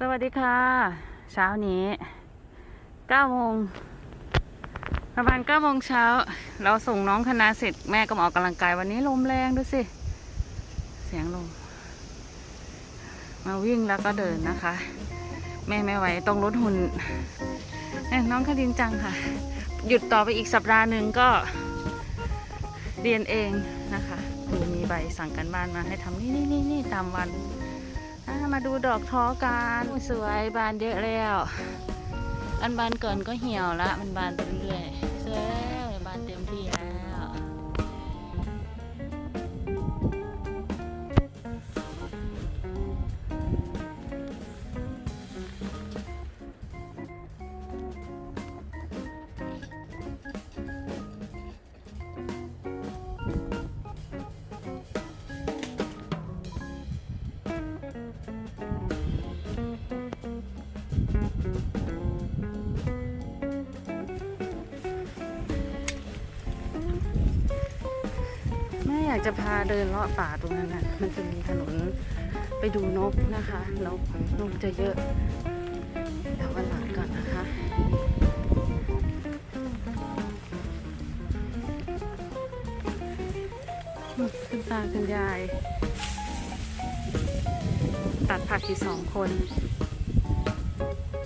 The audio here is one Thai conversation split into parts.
สวัสดีค่ะ เช้านี้9โมงประมาณ9โมงเช้า เราส่งน้องคณะเสร็จแม่ก็มาออกกำลังกายวันนี้ลมแรงดูสิ เสียงลม มาวิ่งแล้วก็เดินนะคะ แม่ไม่ไหวต้องลดหุ่นน้องคดินจังค่ะ หยุดต่อไปอีกสัปดาห์หนึ่งก็เรียนเองนะคะคือมีใบสั่งกันบ้านมาให้ทำนี่นี่นี่ตามวัน มาดูดอกท้อกันสวยบานเยอะแล้ว อันบานก่อนก็เหี่ยวละ มันบานไปเรื่อยๆสวยแล้วบานเต็มที่แล้วากจะพาเดินเลาะป่าตรงนั้นน่ะมันจะมีถนนไปดูนกนะคะนกนกจะเยอะเดี๋ยววันหลังก่อนนะคะคุณตาคุณยาย ตัดผักอยู่สองคน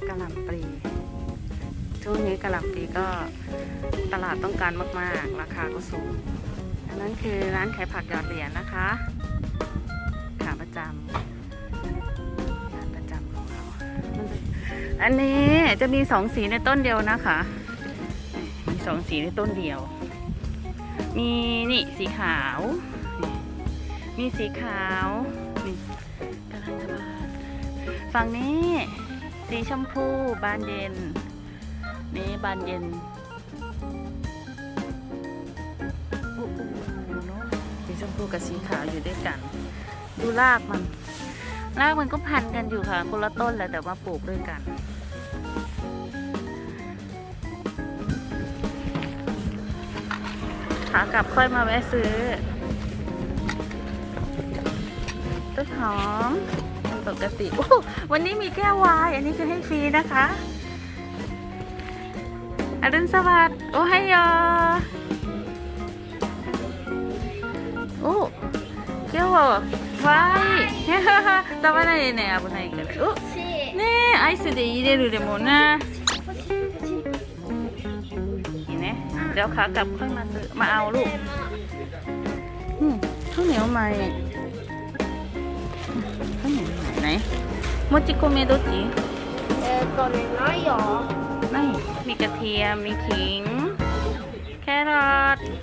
กระหล่ำปลีช่วงนี้กระหล่ำปลีก็ตลาดต้องการมาก ๆ ราคาก็สูง อันนั้นคือร้านขายผักหยอดเหรียญนะคะ ขาประจำร้านประจำของเรา อันนี้จะมีสองสีในต้นเดียวนะคะ มีสองสีในต้นเดียว มีนี่สีขาว มีสีขาวนี่กำลังจะบานฝั่งนี้สีชมพูบานเย็น นี่บานเย็น กับสีขาวอยู่ด้วยกัน ดูรากมัน รากมันก็พันกันอยู่ค่ะ คนละต้นแหละแต่ว่าปลูกด้วยกัน ขากลับค่อยมาแวะซื้อ ต้นหอมปกติวันนี้มีแก้ววาย อันนี้คือให้ฟรีนะคะอรุณสวัสดิ์โอไฮโยโอ้แก้ววาย食べないでね危ないからおねえアイスで入れるでもないいねเดี๋ยวขากลับค่อยมาซื้อมาเอาลูกอืมข้าวเหนียวใหม่ ข้าวเหนียวไหนไหนโมจิโกเมโดจิ えーっとね、ないよ。 ไม่มีกระเทียม มีขิง แครอทนี่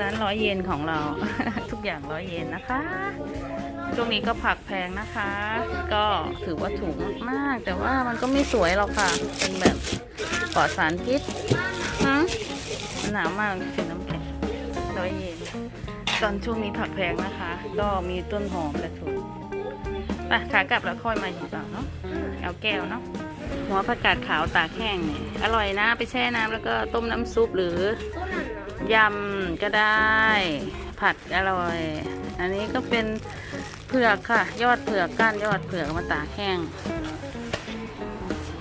ร้านร้อยเยนของเรา ทุกอย่างร้อยเยนนะคะ ช่วงนี้ก็ผักแพงนะคะ ก็ถือว่าถูกมากๆ แต่ว่ามันก็ไม่สวยหรอกค่ะ เป็นแบบปลอดสารพิษฮะมันหนาวมากถึงน้ำแข็งร้อยเยนตอนช่วงนี้ผักแพงนะคะ ก็มีต้นหอมและถูกไปขากลับแล้วค่อยมาหยิบเอาเนาะเอาแก้วเนาะ หัวผักกาดขาวตากแห้งเนี่ยอร่อยนะไปแช่น้ำแล้วก็ต้มน้ำซุปหรือยำก็ได้ ผัดอร่อย อันนี้ก็เป็นเผือกค่ะ ยอดเผือกก้านยอดเผือกมาตากแห้ง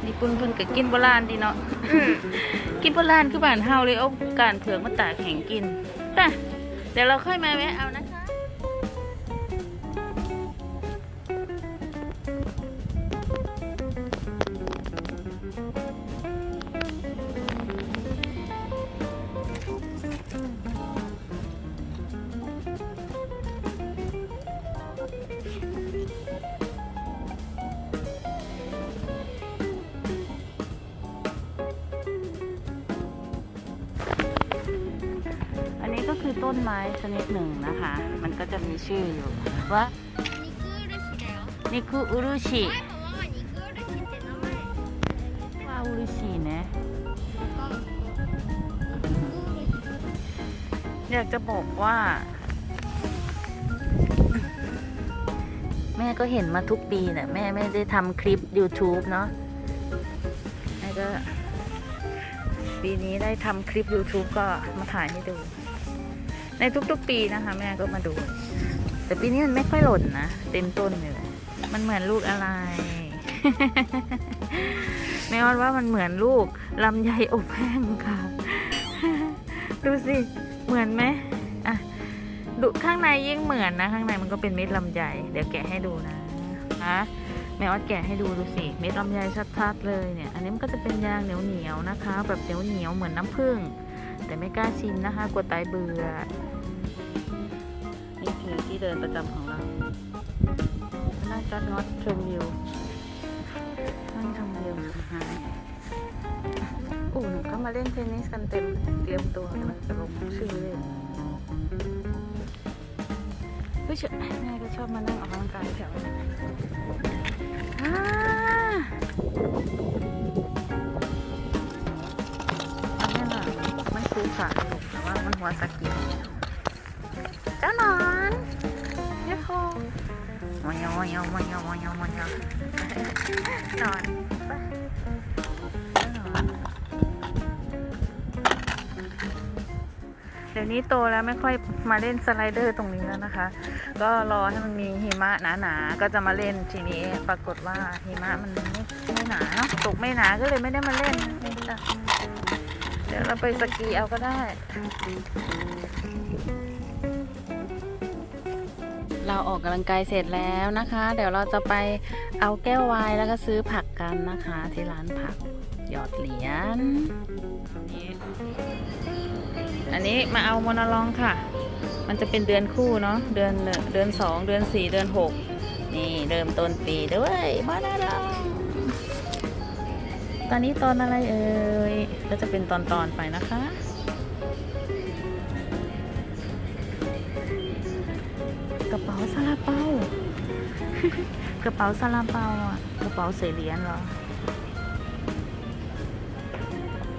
นี่ปุ่นเพิ่นก็กินโบราณดีเนาะกินโบราณคือบ้านเฮาเลยเอาการเผือกมาตากแห้งกินแต่เดี๋ยวเราค่อยมาแหมเอานะคะ ไม้ชนิดหนึ่งนะคะ มันก็จะมีชื่ออยู่ว่านิคุอุรุชิว่าอุรุชินะอยากจะบอกว่า แม่ก็เห็นมาทุกปีเนี่ยแม่ไม่ได้ทำคลิป YouTube เนาะแม่ก็ปีนี้ได้ทำคลิป YouTube ก็มาถ่ายให้ดู ในทุกๆปีนะคะ แม่ก็มาดู แต่ปีนี้มันไม่ค่อยหล่นนะ เต็มต้นเลย มันเหมือนลูกอะไร แม่ออนว่ามันเหมือนลูกลำไยอบแห้งค่ะ ดูสิ เหมือนไหมอะดูข้างในยิ่งเหมือนนะ ข้างในมันก็เป็นเม็ดลำไย เดี๋ยวแกะให้ดูนะนะแม่ออดแกะให้ดูดูสิเม็ดลำไยชัดๆเลยเนี่ย อันนี้มันก็จะเป็นยางเหนียวๆนะคะ แบบเหนียวๆเหมือนน้ำผึ้ง แต่ไม่กล้าชิมนะคะกลัวตายเบื่อ นี่คือที่เดินประจำของเราน่าจะงดชมวิวนั่งชมวิวหายอู้หนูก็มาเล่นเทนนิสกันเต็มเตรียมตัวกำลังจะลงชื่อเลยเฮ้ยเชยแม่ก็ชอบมานั่งออกกำลังกายแถวนี้อ่าอัน มันคูขาลูกแต่ว่ามันหัวสกกินเจ้านอนยะโฮมอยมอยมอยมอยมอยนอนไปเจ้าหนอนเดี๋ยวนี้โตแล้วไม่ค่อยมาเล่นสไลเดอร์ตรงนี้แล้วนะคะ ก็รอให้มันมีหิมะหนาๆก็จะมาเล่นทีนี้ ปรากฏว่าหิมะมันไม่ไม่หนาเนาะตกไม่หนาก็เลยไม่ได้มาเล่นจ้ะ ดี๋ยวเราไปสกีเอาก็ได้ เราออกกำลังกายเสร็จแล้วนะคะ เดี๋ยวเราจะไปเอาแก้วไวน์แล้วก็ซื้อผักกันนะคะ ที่ร้านผักหยอดเหรียญนี่อันนี้มาเอาโมนาลองค่ะ มันจะเป็นเดือนคู่เนาะ เดือนเดือนสอง เดือนสี่ เดือนหก นี่เริ่มต้นปีด้วยโมนาลอง ตอนนี้ตอนอะไรเอ่ย ก็จะเป็นตอนตอนๆไปนะคะ กระเป๋าซาลาเปากระเป๋าซาลาเปาอะ กระเป๋าเสเหรียญเหรอ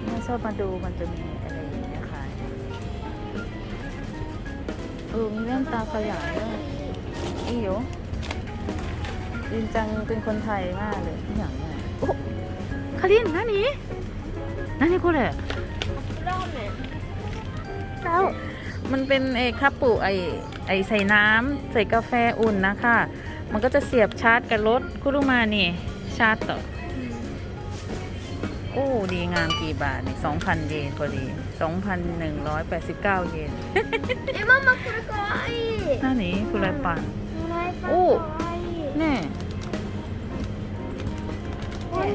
ไม่ชอบมาดูมันจะมีอะไรอย่างเงี้ยขายเออมีแว่นตาขยายด้วยอีโยจินจังเป็นคนไทยมากเลยที่อย่างเนี้ย โอ้คารินนั่นนี่นั่นนี่กูเลย ラーメン เจ้ามันเป็นไอ้คาปุไอ้ไอ้ใส่น้ำใส่กาแฟอุ่นนะคะ มันก็จะเสียบชาร์จกับรถคุรุมานี่ ชาร์จต่อ โอ้ ดีงามกี่บาทนี่2,000 เยนพอดี 2,189 เยน えママこれかわいい นั่นนี่คุณไรปัน フライパンおかわいい แน่โอ้ยง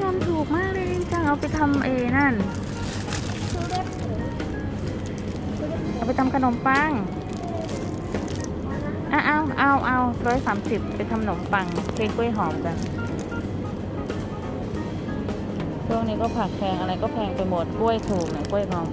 ทำถูกมากเลยจังเอาไปทำเอนั่น เอาไปทำขนมปังอ้าวเอาเอาร้อยสามสิบไปทำขนมปังเค้กกล้วยหอมกันช่วงนี้ก็ผักแพงอะไรก็แพงไปหมดกล้วยถูกเนี่ยกล้วยหอม